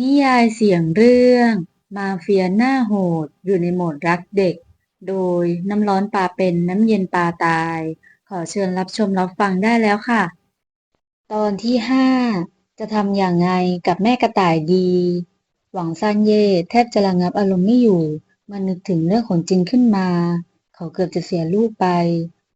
นิยายเสียงเรื่อง มาเฟียหน้าโหดอยู่ในโหมดรักเด็ก โดยน้ำร้อนปลาเป็นน้ำเย็นปลาตาย ขอเชิญรับชมรับฟังได้แล้วค่ะ ตอนที่ห้าจะทำอย่างไงกับแม่กระต่ายดี หวังซานเย่แทบจะระงับอารมณ์ไม่อยู่มันนึกถึงเรื่องของจินขึ้นมา เขาเกือบจะเสียลูกไป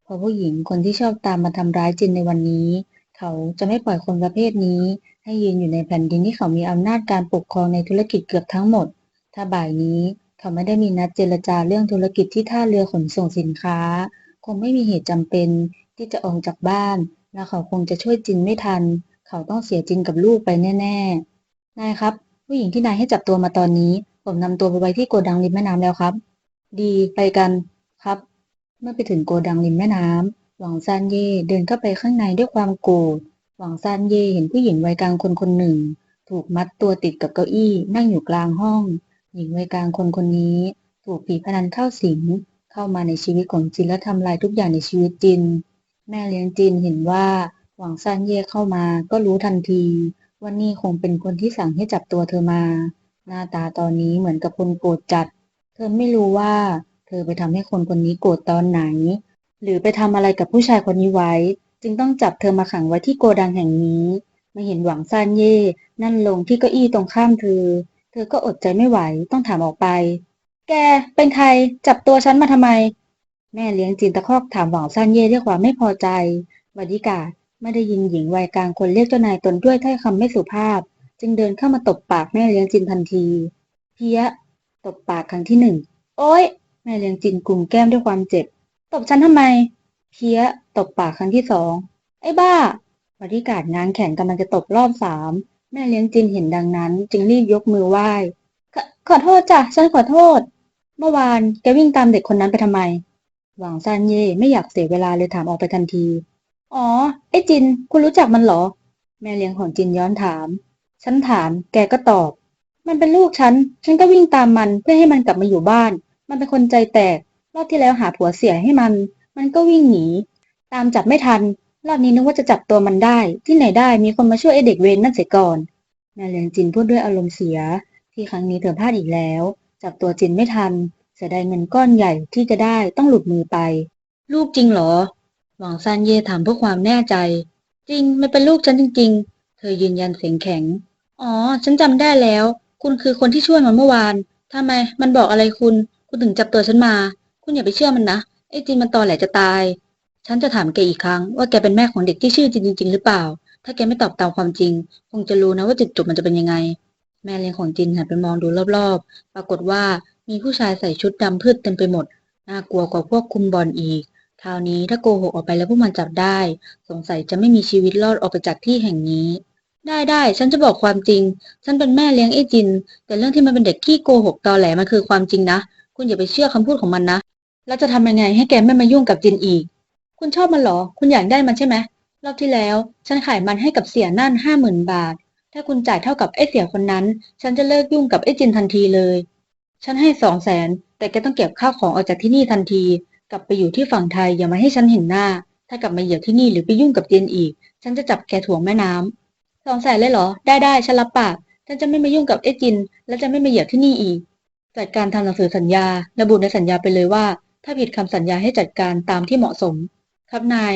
เพราะผู้หญิงคนที่ชอบตามมาทำร้ายจินในวันนี้ เขาจะไม่ปล่อยคนประเภทนี้ ให้ยืนอยู่ในแผ่นดินที่เขามีอำนาจการปกครองในธุรกิจเกือบทั้งหมด ถ้าบ่ายนี้เขาไม่ได้มีนัดเจรจาเรื่องธุรกิจที่ท่าเรือขนส่งสินค้า คงไม่มีเหตุจำเป็นที่จะออกจากบ้าน และเขาคงจะช่วยจินไม่ทัน เขาต้องเสียจินกับลูกไปแน่ ๆ นายครับ ผู้หญิงที่นายให้จับตัวมาตอนนี้ ผมนำตัวไปไว้ที่โกดังริมแม่น้ำแล้วครับ ดีไปกันครับ เมื่อไปถึงโกดังริมแม่น้ำ หวังซานเย่เดินเข้าไปข้างในด้วยความโกรธ หวังซานเย่เห็นผู้หญิงวัยกลางคนคนหนึ่ง ถูกมัดตัวติดกับเก้าอี้นั่งอยู่กลางห้อง หญิงวัยกลางคนคนนี้ ถูกผีพนันเข้าสิง เข้ามาในชีวิตของจินและทำลายทุกอย่างในชีวิตจิน แม่เลี้ยงจินเห็นว่า หวังซานเย่เข้ามาก็รู้ทันทีว่านี่คงเป็นคนที่สั่งให้จับตัวเธอมา หน้าตาตอนนี้เหมือนกับคนโกรธจัด เธอไม่รู้ว่า เธอไปทำให้คนคนนี้โกรธตอนไหน หรือไปทำอะไรกับผู้ชายคนนี้ไว้ จึงต้องจับเธอมาขังไว้ที่โกดังแห่งนี้ม่เห็นหวังซานเย่ นั่นลงที่เก้าอี้ตรงข้ามเธอ เธอก็อดใจไม่ไหวต้องถามออกไป แกเป็นใครจับตัวฉันมาทำไม แม่เลี้ยงจินตะคอกถามหวังซานเย่ด้วยความไม่พอใจบดีกาไม่ได้ยินหญิงวัยกลางคนเรียกเจ้านายตนด้วยถ้อยคำไม่สุภาพ จึงเดินเข้ามาตบปากแม่เลี้ยงจินทันทีเพี้ยตบปากครั้งที่หนึ่งโอ๊ยแม่เลี้ยงจินกลุ่มแก้มด้วยความเจ็บ บฉันทำไม เพี้ยตบปากครั้งที่สอง ไอ้บ้าบริการงานแข่งกำลังจะตบรอบสาม แม่เลี้ยงจินเห็นดังนั้น จึงรีบยกมือไหว้ ขขอโทษจ้ะ ฉันขอโทษ เมื่อวานแกวิ่งตามเด็กคนนั้นไปทำไม หวังซานเย่ไม่อยากเสียเวลาเลยถามออกไปทันที อ๋อ ไอ้จิน คุณรู้จักมันเหรอ แม่เลี้ยงของจินย้อนถาม ฉันถาม แกก็ตอบ มันเป็นลูกฉัน ฉันก็วิ่งตามมันเพื่อให้มันกลับมาอยู่บ้าน มันเป็นคนใจแตก รอบที่แล้วหาผัวเสียให้มัน มันก็วิ่งหนี ตามจับไม่ทัน รอบนี้นึกว่าจะจับตัวมันได้ ที่ไหนได้มีคนมาช่วยไอเด็กเวรนั่นเสียก่อนแม่เลี้ยงจินพูดด้วยอารมณ์เสีย ที่ครั้งนี้เธอพลาดอีกแล้ว จับตัวจินไม่ทัน เสียดายเงินก้อนใหญ่ที่จะได้ต้องหลุดมือไป ลูกจริงเหรอ หวังซานเย่ถามเพื่อความแน่ใจ จริงไมันเป็นลูกฉันจริง ๆ เธอยืนยันเสียงแข็ง อ๋อ ฉันจำได้แล้ว คุณคือคนที่ช่วยมันเมื่อวานทำไม มันบอกอะไรคุณ คุณถึงจับตัวฉันมา คุณอย่าไปเชื่อมันนะไอ้จินมันตอแหลจะตาย ฉันจะถามแกอีกครั้งว่าแกเป็นแม่ของเด็กที่ชื่อจินจริง ๆ หรือเปล่า ถ้าแกไม่ตอบตามความจริง คงจะรู้นะว่าจุดจบมันจะเป็นยังไง แม่เลี้ยงของจินหันไปมองดูรอบๆ ปรากฏว่ามีผู้ชายใส่ชุดดำพืชเต็มไปหมด น่ากลัวกว่าพวกคุมบอลอีกคราวนี้ถ้าโกหกออกไปแล้วพวกมันจับได้ สงสัยจะไม่มีชีวิตรอดออกไปจากที่แห่งนี้ ได้ได้ ฉันจะบอกความจริง ฉันเป็นแม่เลี้ยงไอ้จิน แต่เรื่องที่มันเป็นเด็กขี้โกหกตอแหลมันคือความจริงนะ คุณอย่าไปเชื่อคำพูดของมันนะ แล้วจะทำยังไงให้แกไม่มายุ่งกับจินอีก คุณชอบมันเหรอ คุณอยากได้มันใช่ไหมรอบที่แล้ว ฉันขายมันให้กับเสียนั่นห้าหมื่นบาท ถ้าคุณจ่ายเท่ากับไอ้เสียคนนั้น ฉันจะเลิกยุ่งกับไอ้จินทันทีเลย ฉันให้สองแสนแต่แกต้องเก็บข้าวของออกจากที่นี่ทันที กลับไปอยู่ที่ฝั่งไทยอย่ามาให้ฉันเห็นหน้า ถ้ากลับมาเหยียบที่นี่หรือไปยุ่งกับจินอีก ฉันจะจับแกถ่วงแม่น้ำสองแสนเลยเหรอ ได้ได้ฉันรับปาก ฉันจะไม่มายุ่งกับไอ้จิน และจะไม่มาเหยียบที่นี่อีก จัดการทำหนังสือสัญญา ระบุในสัญญาไปเลยว่า ถ้าผิดคำสัญญาให้จัดการตามที่เหมาะสม ครับนาย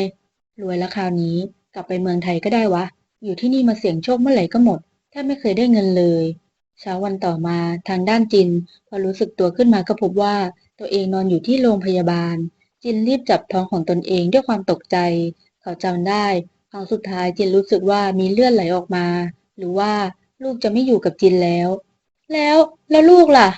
รวยแล้วคราวนี้ กลับไปเมืองไทยก็ได้วะ อยู่ที่นี่มาเสี่ยงโชคเมื่อไหร่ก็หมด แทบไม่เคยได้เงินเลย เช้าวันต่อมาทางด้านจิน พอรู้สึกตัวขึ้นมาก็พบว่า ตัวเองนอนอยู่ที่โรงพยาบาล จินรีบจับท้องของตนเองด้วยความตกใจ เขาจำได้ครั้งสุดท้ายจินรู้สึกว่ามีเลือดไหลออกมา หรือว่าลูกจะไม่อยู่กับจินแล้ว แล้วแล้วลูกล่ะ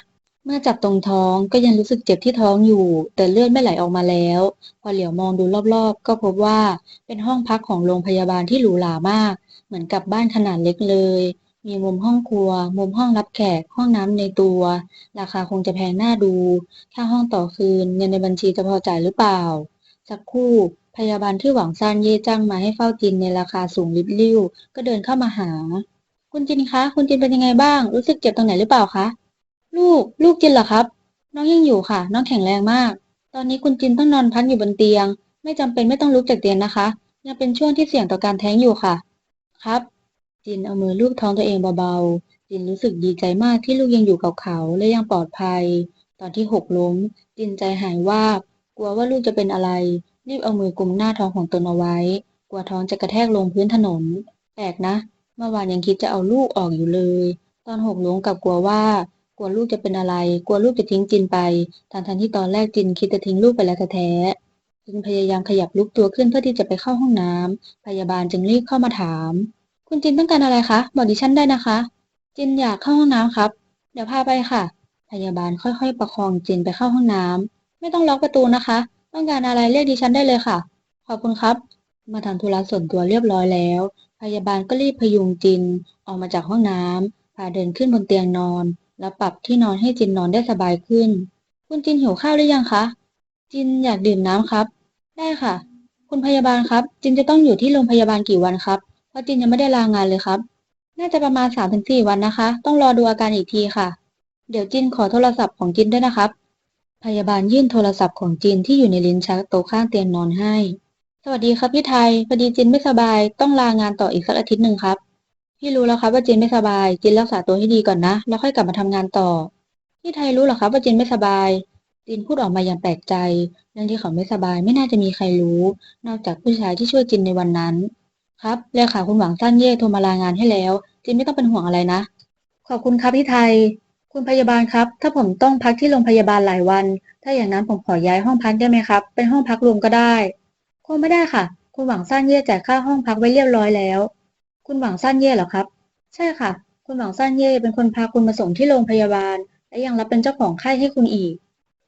เมื่อจับตรงท้องก็ยังรู้สึกเจ็บที่ท้องอยู่ แต่เลือดไม่ไหลออกมาแล้ว พอเหลียวมองดูรอบๆ ก็พบว่าเป็นห้องพักของโรงพยาบาลที่หรูหรามาก เหมือนกับบ้านขนาดเล็กเลย มีมุมห้องครัว มุมห้องรับแขก ห้องน้ำในตัว ราคาคงจะแพงน่าดูค่าห้องต่อคืนเงินในบัญชีจะพอจ่ายหรือเปล่า สักครู่พยาบาลที่หวังซานเย่จ้างมาให้เฝ้าจินในราคาสูงลิบลิ่วก็เดินเข้ามาหา คุณจินคะ คุณจินเป็นยังไงบ้าง รู้สึกเจ็บตรงไหนหรือเปล่าคะ ลูก ลูกจินเหรอครับ น้องยังอยู่ค่ะ น้องแข็งแรงมาก ตอนนี้คุณจินต้องนอนพักอยู่บนเตียง ไม่จำเป็นไม่ต้องลุกจากเตียงนะคะ ยังเป็นช่วงที่เสี่ยงต่อการแท้งอยู่ค่ะ ครับ จินเอามือลูบท้องตัวเองเบาๆ จินรู้สึกดีใจมากที่ลูกยังอยู่กับเขาและยังปลอดภัย ตอนที่หกล้ม จินใจหายวาบ กลัวว่าลูกจะเป็นอะไร รีบเอามือกุมหน้าท้องของตนเอาไว้ กลัวท้องจะกระแทกลงพื้นถนน แปลกนะ เมื่อวานยังคิดจะเอาลูกออกอยู่เลย ตอนหกล้มกับกลัวว่า กลัวลูกจะเป็นอะไร กลัวลูกจะทิ้งจินไปทั้งทันที่ตอนแรกจินคิดจะทิ้งลูกไปแล้วแท้ๆจินพยายามขยับลุกตัวขึ้นเพื่อที่จะไปเข้าห้องน้ำพยาบาลจึงรีบเข้ามาถาม คุณจินต้องการอะไรคะ บอกดิฉันได้นะคะ จินอยากเข้าห้องน้ำครับ เดี๋ยวพาไปค่ะ พยาบาลค่อยๆ ประคองจินไปเข้าห้องน้ำไม่ต้องล็อกประตูนะคะ ต้องการอะไรเรียกดิฉันได้เลยค่ะ ขอบคุณครับ มาทำธุระส่วนตัวเรียบร้อยแล้ว พยาบาลก็รีบพยุงจินออกมาจากห้องน้ำพาเดินขึ้นบนเตียงนอน แล้วปรับที่นอนให้จินนอนได้สบายขึ้น คุณจินหิวข้าวหรือยังคะ จินอยากดื่มน้ำครับ ได้ค่ะ คุณพยาบาลครับ จินจะต้องอยู่ที่โรงพยาบาลกี่วันครับ เพราะจินยังไม่ได้ลางานเลยครับ น่าจะประมาณสามถึงสี่วันนะคะ ต้องรอดูอาการอีกทีค่ะ เดี๋ยวจินขอโทรศัพท์ของจินด้วยนะครับ พยาบาลยื่นโทรศัพท์ของจินที่อยู่ในลิ้นชักโต๊ะข้างเตียงนอนให้ สวัสดีครับพี่ไทย พอดีจินไม่สบาย ต้องลางานต่ออีกสักอาทิตย์หนึ่งครับ พี่รู้แล้วครับว่าจินไม่สบาย จินรักษาตัวให้ดีก่อนนะ แล้วค่อยกลับมาทำงานต่อ พี่ไทยรู้หรอครับว่าจินไม่สบาย จินพูดออกมาอย่างแปลกใจ เรื่องที่เขาไม่สบายไม่น่าจะมีใครรู้ นอกจากผู้ชายที่ช่วยจินในวันนั้น ครับเลขาคุณหวังสั้นเย่โทรมาลางานให้แล้ว จินไม่ต้องเป็นห่วงอะไรนะ ขอบคุณครับพี่ไทย คุณพยาบาลครับ ถ้าผมต้องพักที่โรงพยาบาลหลายวัน ถ้าอย่างนั้นผมขอย้ายห้องพักได้ไหมครับ เป็นห้องพักรวมก็ได้ คงไม่ได้ค่ะ คุณหวังสั้นเย่จ่ายค่าห้องพักไว้เรียบร้อยแล้ว คุณหวังสั้นเย่เหรอครับ ใช่ค่ะ คุณหวังสั้นเย่เป็นคนพาคุณมาส่งที่โรงพยาบาล และยังรับเป็นเจ้าของไข้ให้คุณอีก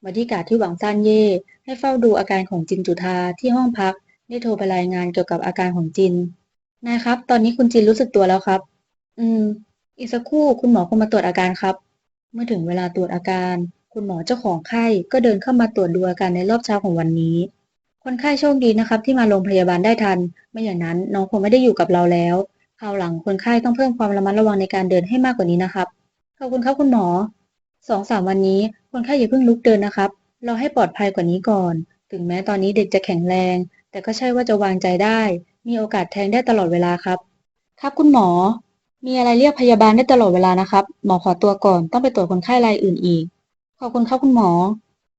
บริกาที่หวังสั้นเย่ให้เฝ้าดูอาการของจินจุธาที่ห้องพักได้โทรไปรายงานเกี่ยวกับอาการของจิน นายครับ ตอนนี้คุณจินรู้สึกตัวแล้วครับ อืม อีกสักครู่คุณหมอคงมาตรวจอาการครับ เมื่อถึงเวลาตรวจอาการ คุณหมอเจ้าของไข้ก็เดินเข้ามาตรวจดูอาการในรอบเช้าของวันนี้ คนไข้โชคดีนะครับ ที่มาโรงพยาบาลได้ทัน ไม่อย่างนั้นน้องคงไม่ได้อยู่กับเราแล้ว คราวหลังคนไข้ต้องเพิ่มความระมัดระวังในการเดินให้มากกว่านี้นะครับ ขอบคุณครับคุณหมอสองสามวันนี้คนไข้อย่าเพิ่งลุกเดินนะครับ เราให้ปลอดภัยกว่านี้ก่อน ถึงแม้ตอนนี้เด็กจะแข็งแรง แต่ก็ใช่ว่าจะวางใจได้ มีโอกาสแทงได้ตลอดเวลาครับ ครับคุณหมอ มีอะไรเรียกพยาบาลได้ตลอดเวลานะครับ หมอขอตัวก่อนต้องไปตรวจคนไข้รายอื่นอีก ขอบคุณครับคุณหมอ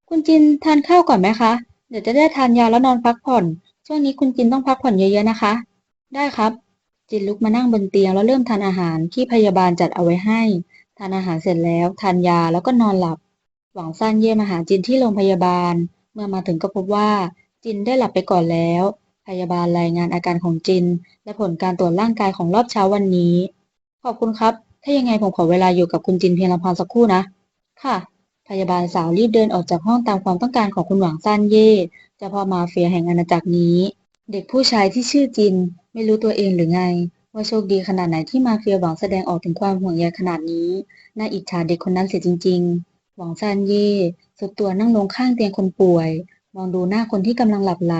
คุณจินทานข้าวก่อนไหมคะ เดี๋ยวจะได้ทานยาแล้วนอนพักผ่อน ช่วงนี้คุณจินต้องพักผ่อนเยอะๆนะคะ ได้ครับ จินลุกมานั่งบนเตียงแล้วเริ่มทานอาหารที่พยาบาลจัดเอาไว้ให้ ทานอาหารเสร็จแล้วทานยาแล้วก็นอนหลับ หวังสั้นเย่มาหาจินที่โรงพยาบาล เมื่อมาถึงก็พบว่า จินได้หลับไปก่อนแล้ว พยาบาลรายงานอาการของจิน และผลการตรวจร่างกายของรอบเช้าวันนี้ ขอบคุณครับ ถ้ายังไงผมขอเวลาอยู่กับคุณจินเพียงลำพังสักครู่นะ ค่ะ พยาบาลสาวรีบเดินออกจากห้องตามความต้องการของคุณหวังสั้นเย่เจ้าพ่อมาเฟียแห่งอาณาจักรนี้ เด็กผู้ชายที่ชื่อจิน ไม่รู้ตัวเองหรือไง ว่าโชคดีขนาดไหนที่มาเฟียหวังแสดงออกถึงความห่วงใยขนาดนี้น่าอิจฉาเด็กคนนั้นเสียจริง ๆ หวังซันเย่สุดตัวนั่งลงข้างเตียงคนป่วย มองดูหน้าคนที่กำลังหลับไหล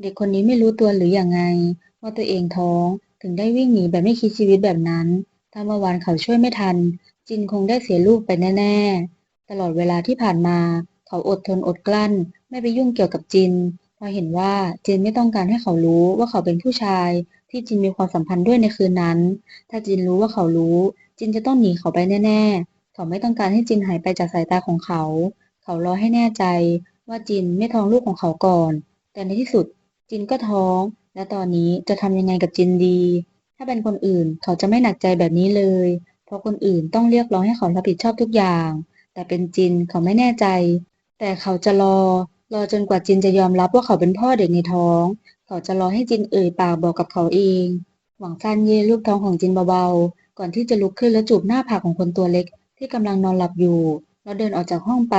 เด็กคนนี้ไม่รู้ตัวหรืออย่างไง ว่าตัวเองท้องถึงได้วิ่งหนีแบบไม่คิดชีวิตแบบนั้น ถ้าเมื่อวานเขาช่วยไม่ทัน จินคงได้เสียลูกไปแน่ ๆ ตลอดเวลาที่ผ่านมา เขาอดทนอดกลั้น ไม่ไปยุ่งเกี่ยวกับจิน เพราเห็นว่าจินไม่ต้องการให้เขารู้ว่าเขาเป็นผู้ชาย ที่จินมีความสัมพันธ์ด้วยในคืนนั้น ถ้าจินรู้ว่าเขารู้ จินจะต้องหนีเขาไปแน่ ๆ เขาไม่ต้องการให้จินหายไปจากสายตาของเขา เขารอให้แน่ใจ ว่าจินไม่ท้องลูกของเขาก่อน แต่ในที่สุดจินก็ท้อง และตอนนี้จะทำยังไงกับจินดี ถ้าเป็นคนอื่นเขาจะไม่หนักใจแบบนี้เลย เพราะคนอื่นต้องเรียกร้องให้เขารับผิดชอบทุกอย่าง แต่เป็นจินเขาไม่แน่ใจ แต่เขาจะรอ รอจนกว่าจินจะยอมรับว่าเขาเป็นพ่อเด็กในท้อง เขาจะรอให้จินเอ่ยปากบอกกับเขาเอง หวังซันเย่ลูบท้องของจินเบาๆ ก่อนที่จะลุกขึ้นแล้วจูบหน้าผากของคนตัวเล็ก ที่กำลังนอนหลับอยู่ แล้วเดินออกจากห้องไป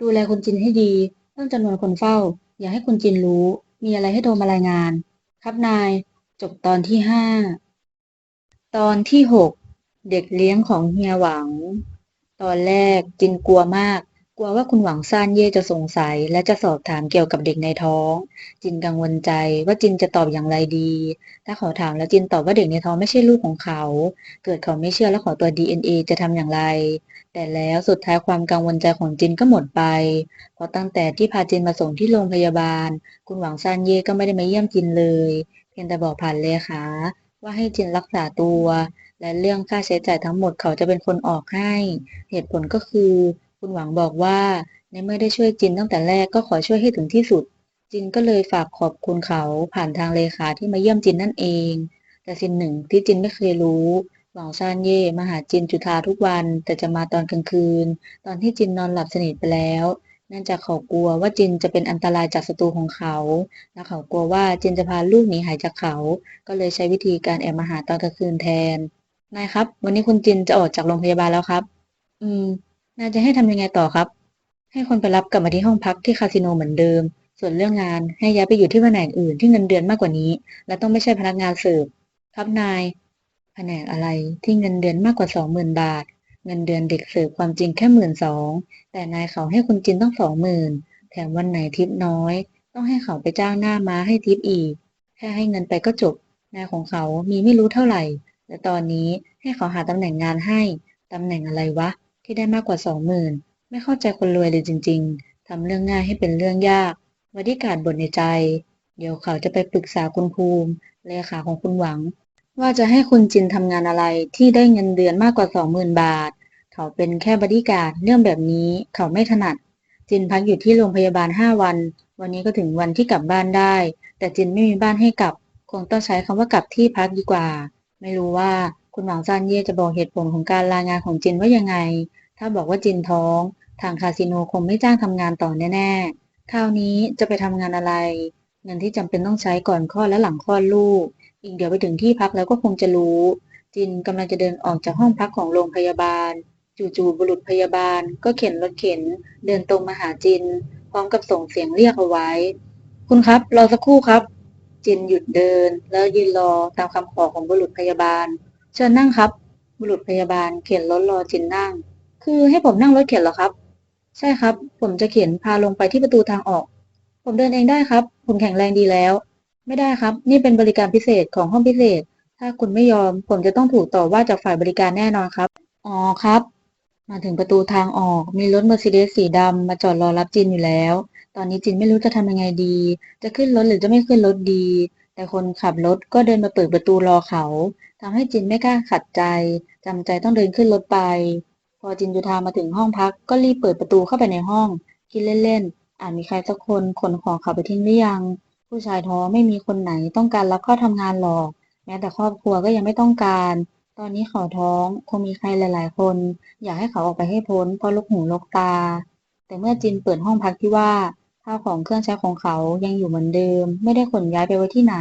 ดูแลคุณจินให้ดีเพิ่มจำนวนคนเฝ้า อย่าให้คุณจินรู้ มีอะไรให้โทรมารายงาน ครับนาย จบตอนที่ห้าตอนที่หกเด็กเลี้ยงของเฮียหวัง ตอนแรกจินกลัวมาก ลัวว่าคุณหวังซ่านเย่จะสงสัย และจะสอบถามเกี่ยวกับเด็กในท้อง จินกังวลใจว่าจินจะตอบอย่างไรดี ถ้าเขาถามแล้วจินตอบว่าเด็กในท้องไม่ใช่ลูกของเขา เกิดเขาไม่เชื่อและขอตัว DNA จะทำอย่างไร แต่แล้วสุดท้ายความกังวลใจของจินก็หมดไปเพราะตั้งแต่ที่พาจินมาส่งที่โรงพยาบาล คุณหวังซานเย่ก็ไม่ได้มาเยี่ยมจินเลย เพียงแต่บอกผ่านเลขาว่าให้จินรักษาตัว และเรื่องค่าใช้จ่ายทั้งหมดเขาจะเป็นคนออกให้ เหตุผลก็คือ คุณหวังบอกว่า ในเมื่อได้ช่วยจินตั้งแต่แรกก็ขอช่วยให้ถึงที่สุด จินก็เลยฝากขอบคุณเขาผ่านทางเลขาที่มาเยี่ยมจินนั่นเอง แต่สิ่งหนึ่งที่จินไม่เคยรู้ หวังซานเย่มาหาจินจุธาทุกวัน แต่จะมาตอนกลางคืน ตอนที่จินนอนหลับสนิทไปแล้วเนื่องจากเขากลัวว่าจินจะเป็นอันตรายจากศัตรูของเขา และเขากลัวว่าจินจะพาลูกหนีหายจากเขา ก็เลยใช้วิธีการแอบมาหาตอนกลางคืนแทน นายครับ วันนี้คุณจินจะออกจากโรงพยาบาลแล้วครับ อืม นายจะให้ทำยังไงต่อครับ ให้คนไปรับกลับมาที่ห้องพักที่คาสิโนเหมือนเดิม ส่วนเรื่องงานให้ย้ายไปอยู่ที่แผนกอื่นที่เงินเดือนมากกว่านี้ และต้องไม่ใช่พนักงานเสิร์ฟครับนาย แผนกอะไรที่เงินเดือนมากกว่าสองหมื่นบาท เงินเดือนเด็กเสิร์ฟความจริงแค่หมื่นสองแต่นายเขาให้คุณจินต้องสองหมื่นแถมวันไหนทิปน้อย ต้องให้เขาไปจ้างหน้าม้าให้ทิปอีก แค่ให้เงินไปก็จบนายของเขามีไม่รู้เท่าไหร่แต่ตอนนี้ให้เขาหาตำแหน่งงานให้ตำแหน่งอะไรวะ ที่ได้มากกว่าสองหมื่นไม่เข้าใจคนรวยเลยจริง ๆทำเรื่องง่ายให้เป็นเรื่องยากวดิการบ่นในใจ เดี๋ยวเขาจะไปปรึกษาคุณภูมิเลขาของคุณหวัง ว่าจะให้คุณจินทำงานอะไรที่ได้เงินเดือนมากกว่าสองหมื่นบาท เขาเป็นแค่บริการดเรื่องแบบนี้เขาไม่ถนัด จินพักอยู่ที่โรงพยาบาลห้าวัน วันนี้ก็ถึงวันที่กลับบ้านได้ แต่จินไม่มีบ้านให้กลับ คงต้องใช้คำว่ากลับที่พักดีกว่า ไม่รู้ว่าคุณหวังซานเย่จะบอกเหตุผลของการลางานของจินว่ายังไง ถ้าบอกว่าจินท้อง ทางคาสิโนคงไม่จ้างทำงานต่อแน่ๆคราวนี้จะไปทำงานอะไร เงินที่จำเป็นต้องใช้ก่อนคลอดและหลังคลอดลูก อีกเดี๋ยวไปถึงที่พักแล้วก็คงจะรู้ จินกำลังจะเดินออกจากห้องพักของโรงพยาบาล จู่ๆบุรุษพยาบาล ก็เข็นรถเข็น เดินตรงมาหาจิน พร้อมกับส่งเสียงเรียกเอาไว้ คุณครับรอสักครู่ครับ จินหยุดเดิน แล้วยืนรอตามคำขอของบุรุษพยาบาล เชิญนั่งครับ บุรุษพยาบาลเข็นรถรอจินนั่ง คือให้ผมนั่งรถเข็นเหรอครับ ใช่ครับ ผมจะเข็นพาลงไปที่ประตูทางออก ผมเดินเองได้ครับ ผมแข็งแรงดีแล้ว ไม่ได้ครับ นี่เป็นบริการพิเศษของห้องพิเศษ ถ้าคุณไม่ยอม ผมจะต้องถูกต่อว่าจากฝ่ายบริการแน่นอนครับ อ๋อครับ มาถึงประตูทางออก มีรถเมอร์เซเดสสีดำมาจอดรอรับจินอยู่แล้ว ตอนนี้จินไม่รู้จะทำยังไงดี จะขึ้นรถหรือจะไม่ขึ้นรถดี แต่คนขับรถก็เดินมาเปิดประตูรอเขาทำให้จินไม่กล้าขัดใจจำใจต้องเดินขึ้นรถไป พอจินจุธามาถึงห้องพักก็รีบเปิดประตูเข้าไปในห้อง คิดเล่นๆอาจมีใครสักคนขนของเขาไปทิ้งหรือยัง ผู้ชายท้อไม่มีคนไหนต้องการรับเข้าทำงานหรอก แม้แต่ครอบครัวก็ยังไม่ต้องการ ตอนนี้เขาท้องคงมีใครหลาย ๆ คน อยากให้เขาออกไปให้พ้นเพราะลูกหูลูกตา แต่เมื่อจินเปิดห้องพักที่ว่าข้าวของเครื่องใช้ของเขายังอยู่เหมือนเดิม ไม่ได้ขนย้ายไปไว้ที่ไหน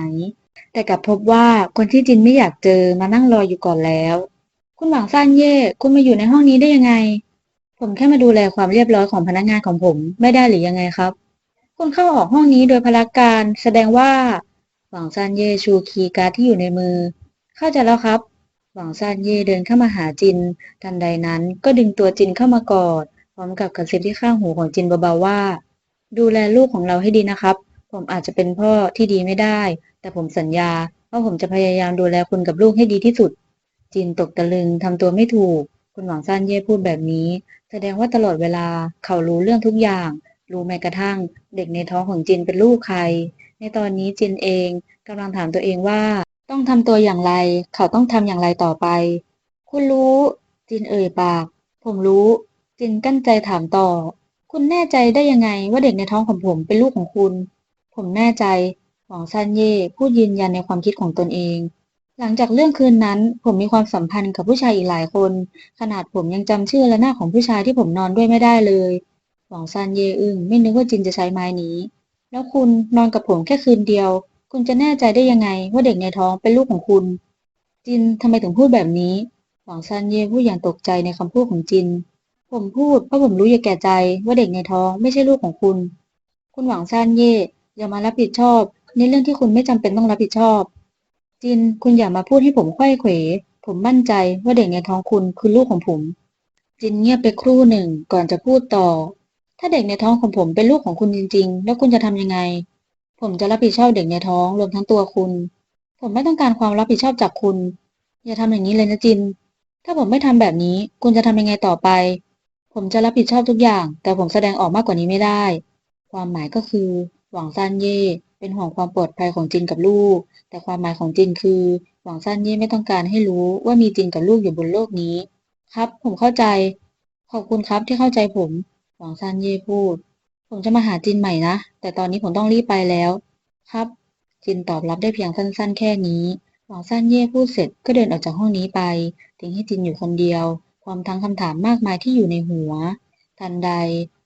แต่กลับพบว่าคนที่จินไม่อยากเจอมานั่งรออยู่ก่อนแล้ว คุณหวังซ่านเย่ คุณมาอยู่ในห้องนี้ได้ยังไง ผมแค่มาดูแลความเรียบร้อยของพนักงานของผมไม่ได้หรือยังไงครับ คุณเข้าออกห้องนี้โดยพละการ แสดงว่า หวังซานเย่ชูคีย์การ์ดที่อยู่ในมือ เข้าใจแล้วครับ หวังซานเย่เดินเข้ามาหาจิน ทันใดนั้นก็ดึงตัวจินเข้ามากอด พร้อมกับกระซิบที่ข้างหูของจินเบาๆว่า ดูแลลูกของเราให้ดีนะครับ ผมอาจจะเป็นพ่อที่ดีไม่ได้ แต่ผมสัญญาว่าผมจะพยายามดูแลคุณกับลูกให้ดีที่สุด จินตกตะลึงทำตัวไม่ถูก คุณหวังซานเย่พูดแบบนี้ แสดงว่าตลอดเวลาเขารู้เรื่องทุกอย่าง รู้แม้กระทั่ง เด็กในท้องของจินเป็นลูกใคร ในตอนนี้จินเองกำลังถามตัวเองว่า ต้องทำตัวอย่างไร เขาต้องทำอย่างไรต่อไป คุณรู้ จินเอ่ยปาก ผมรู้ จินกั้นใจถามต่อ คุณแน่ใจได้ยังไงว่าเด็กในท้องของผมเป็นลูกของคุณ ผมแน่ใจหวังซันเย่พูดยืนยันในความคิดของตนเอง หลังจากเรื่องคืนนั้น ผมมีความสัมพันธ์กับผู้ชายอีกหลายคน ขนาดผมยังจำชื่อและหน้าของผู้ชายที่ผมนอนด้วยไม่ได้เลยหวังซันเยอึงไม่นึกว่าจินจะใช้ไม้นี้ แล้วคุณนอนกับผมแค่คืนเดียว คุณจะแน่ใจได้ยังไงว่าเด็กในท้องเป็นลูกของคุณ จินทำไมถึงพูดแบบนี้ หวังซันเย่พูดอย่างตกใจในคำพูดของจิน ผมพูดเพราะผมรู้อยู่แก่ใจว่าเด็กในท้องไม่ใช่ลูกของคุณ คุณหวังซันเย่อย่ามารับผิดชอบ ในเรื่องที่คุณไม่จำเป็นต้องรับผิดชอบ จินคุณอย่ามาพูดให้ผมไขว้เขว ผมมั่นใจว่าเด็กในท้องคุณคือลูกของผม จินเงียบไปครู่หนึ่งก่อนจะพูดต่อ ถ้าเด็กในท้องของผมเป็นลูกของคุณจริง ๆ แล้วคุณจะทำยังไง ผมจะรับผิดชอบเด็กในท้องรวมทั้งตัวคุณ ผมไม่ต้องการความรับผิดชอบจากคุณ อย่าทำอย่างนี้เลยนะจิน ถ้าผมไม่ทำแบบนี้ คุณจะทำยังไงต่อไป ผมจะรับผิดชอบทุกอย่าง แต่ผมแสดงออกมากกว่านี้ไม่ได้ ความหมายก็คือ หวังซานเย่ เป็นห่วงความปลอดภัยของจินกับลูก แต่ความหมายของจินคือ หวังซันเย่ไม่ต้องการให้รู้ว่ามีจินกับลูกอยู่บนโลกนี้ ครับ ผมเข้าใจ ขอบคุณครับที่เข้าใจผม หวังซันเย่พูด ผมจะมาหาจินใหม่นะ แต่ตอนนี้ผมต้องรีบไปแล้ว ครับ จินตอบรับได้เพียงสั้น ๆ แค่นี้ หวังซันเย่พูดเสร็จก็เดินออกจากห้องนี้ไป ทิ้งให้จินอยู่คนเดียวพร้อมทั้งคำถามมากมายที่อยู่ในหัว ทันใด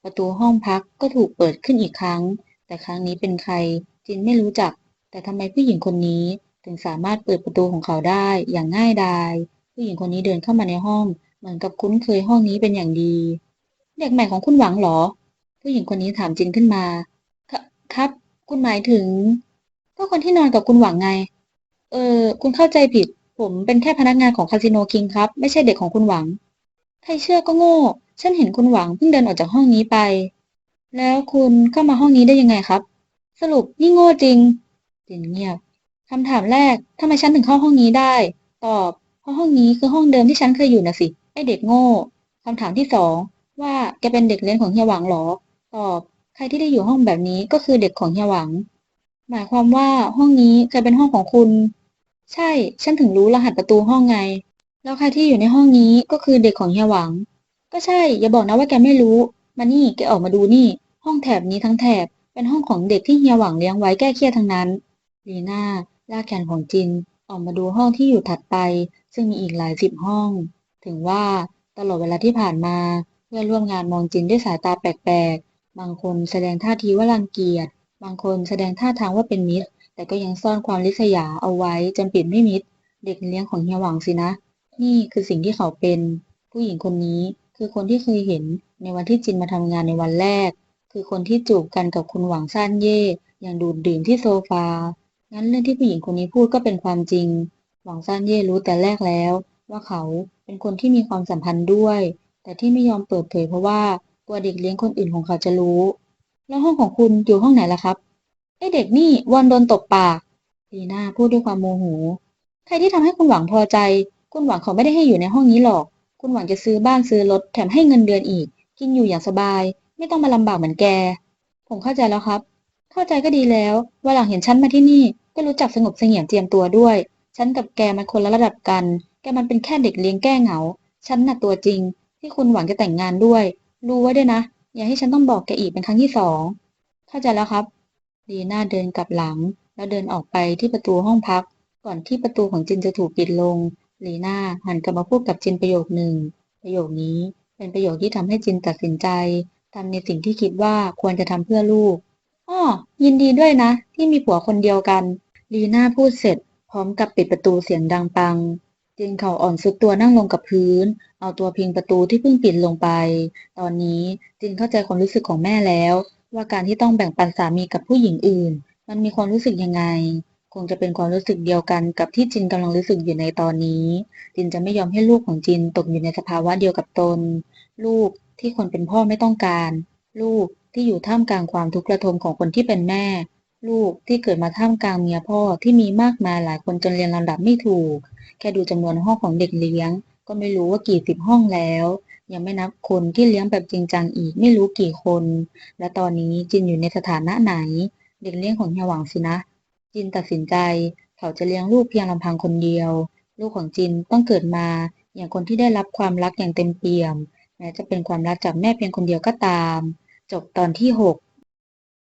ประตูห้องพักก็ถูกเปิดขึ้นอีกครั้ง แต่ครั้งนี้เป็นใคร จินไม่รู้จัก แต่ทำไมผู้หญิงคนนี้ถึงสามารถเปิดประตูของเขาได้อย่างง่ายดาย ผู้หญิงคนนี้เดินเข้ามาในห้อง เหมือนกับคุ้นเคยห้องนี้เป็นอย่างดี เด็กใหม่ของคุณหวังเหรอ ผู้หญิงคนนี้ถามจินขึ้นมา ครับ คุณหมายถึง ก็คนที่นอนกับคุณหวังไง เออ คุณเข้าใจผิด ผมเป็นแค่พนักงานของคาสิโนคิงครับ ไม่ใช่เด็กของคุณหวัง ใครเชื่อก็โง่ ฉันเห็นคุณหวังเพิ่งเดินออกจากห้องนี้ไป แล้วคุณเข้ามาห้องนี้ได้ยังไงครับ รุปนี่โง่จริงจินเงียบคำถามแรกทำไมฉันถึงเข้าห้องนี้ได้ ตอบ เพราะห้องนี้คือห้องเดิมที่ฉันเคยอยู่นะสิ ไอเด็กโง่คำถามที่สองว่าแกเป็นเด็กเลี้ยงของเฮียหวังเหรอ ตอบ ใครที่ได้อยู่ห้องแบบนี้ก็คือเด็กของเฮียหวัง หมายความว่าห้องนี้เคยเป็นห้องของคุณ ใช่ ฉันถึงรู้รหัสประตูห้องไง แล้วใครที่อยู่ในห้องนี้ก็คือเด็กของเฮียหวัง ก็ใช่ อย่าบอกนะว่าแกไม่รู้ มานี่แกออกมาดูนี่ ห้องแถบนี้ทั้งแถบ เป็นห้องของเด็กที่เฮียหวังเลี้ยงไว้แก้เครียดทั้งนั้น ลีน่าลากแขนของจินออกมาดูห้องที่อยู่ถัดไป ซึ่งมีอีกหลายสิบห้อง ถึงว่าตลอดเวลาที่ผ่านมา เพื่อนร่วมงานมองจินด้วยสายตาแปลกๆ บางคนแสดงท่าทีว่ารังเกียจ บางคนแสดงท่าทางว่าเป็นมิตร แต่ก็ยังซ่อนความริษยาเอาไว้จนปิดไม่มิด เด็กเลี้ยงของเฮียหวังสินะ นี่คือสิ่งที่เขาเป็น ผู้หญิงคนนี้คือคนที่เคยเห็นในวันที่จินมาทำงานในวันแรก คือคนที่จูบกันกับคุณหวังซ่านเย่อย่างดูดดื่มที่โซฟา งั้นเรื่องที่ผู้หญิงคนนี้พูดก็เป็นความจริง หวังซ่านเย่รู้แต่แรกแล้ว ว่าเขาเป็นคนที่มีความสัมพันธ์ด้วย แต่ที่ไม่ยอมเปิดเผยเพราะว่ากลัวเด็กเลี้ยงคนอื่นของเขาจะรู้ แล้วห้องของคุณอยู่ห้องไหนล่ะครับ ไอเด็กนี่วันโดนตบปากลีน่าพูดด้วยความโมโห ใครที่ทำให้คุณหวังพอใจ คุณหวังเขาไม่ได้ให้อยู่ในห้องนี้หรอก คุณหวังจะซื้อบ้านซื้อรถแถมให้เงินเดือนอีก กินอยู่อย่างสบาย ไม่ต้องมาลำบากเหมือนแก ผมเข้าใจแล้วครับ เข้าใจก็ดีแล้ววันหลังเห็นฉันมาที่นี่ก็รู้จักสงบเสงี่ยมเจียมตัวด้วย ฉันกับแกมันคนละระดับกัน แกมันเป็นแค่เด็กเลี้ยงแก้เหงา ฉันน่ะตัวจริง ที่คุณหวังจะแต่งงานด้วย รู้ไว้ด้วยนะ อย่าให้ฉันต้องบอกแกอีกเป็นครั้งที่สอง เข้าใจแล้วครับลีน่าเดินกลับหลัง แล้วเดินออกไปที่ประตูห้องพัก ก่อนที่ประตูของจินจะถูกปิดลงลีน่าหันกลับมาพูดกับจินประโยคหนึ่ง ประโยคนี้เป็นประโยคที่ทำให้จินตัดสินใจ ทำในสิ่งที่คิดว่าควรจะทำเพื่อลูกอ้อยินดีด้วยนะ ที่มีผัวคนเดียวกัน ลีน่าพูดเสร็จ พร้อมกับปิดประตูเสียงดังปังจินเข่าอ่อนสุดตัวนั่งลงกับพื้น เอาตัวพิงประตูที่เพิ่งปิดลงไป ตอนนี้จินเข้าใจความรู้สึกของแม่แล้ว ว่าการที่ต้องแบ่งปันสามีกับผู้หญิงอื่น มันมีความรู้สึกยังไง คงจะเป็นความรู้สึกเดียวกันกับที่จินกำลังรู้สึกอยู่ในตอนนี้ จินจะไม่ยอมให้ลูกของจินตกอยู่ในสภาวะเดียวกับตน ลูก ที่คนเป็นพ่อไม่ต้องการ ลูกที่อยู่ท่ามกลางความทุกข์ระทมของคนที่เป็นแม่ ลูกที่เกิดมาท่ามกลางเมียพ่อที่มีมากมายหลายคนจนเรียนลำดับไม่ถูก แค่ดูจำนวนห้องของเด็กเลี้ยง ก็ไม่รู้ว่ากี่สิบห้องแล้วยังไม่นับคนที่เลี้ยงแบบจริงจังอีกไม่รู้กี่คน และตอนนี้จินอยู่ในสถานะไหน เด็กเลี้ยงของเฮียหวังสินะ จินตัดสินใจ เขาจะเลี้ยงลูกเพียงลำพังคนเดียว ลูกของจินต้องเกิดมาอย่างคนที่ได้รับความรักอย่างเต็มเปี่ยม แม้จะเป็นความรักจากแม่เพียงคนเดียวก็ตาม จบตอนที่ 6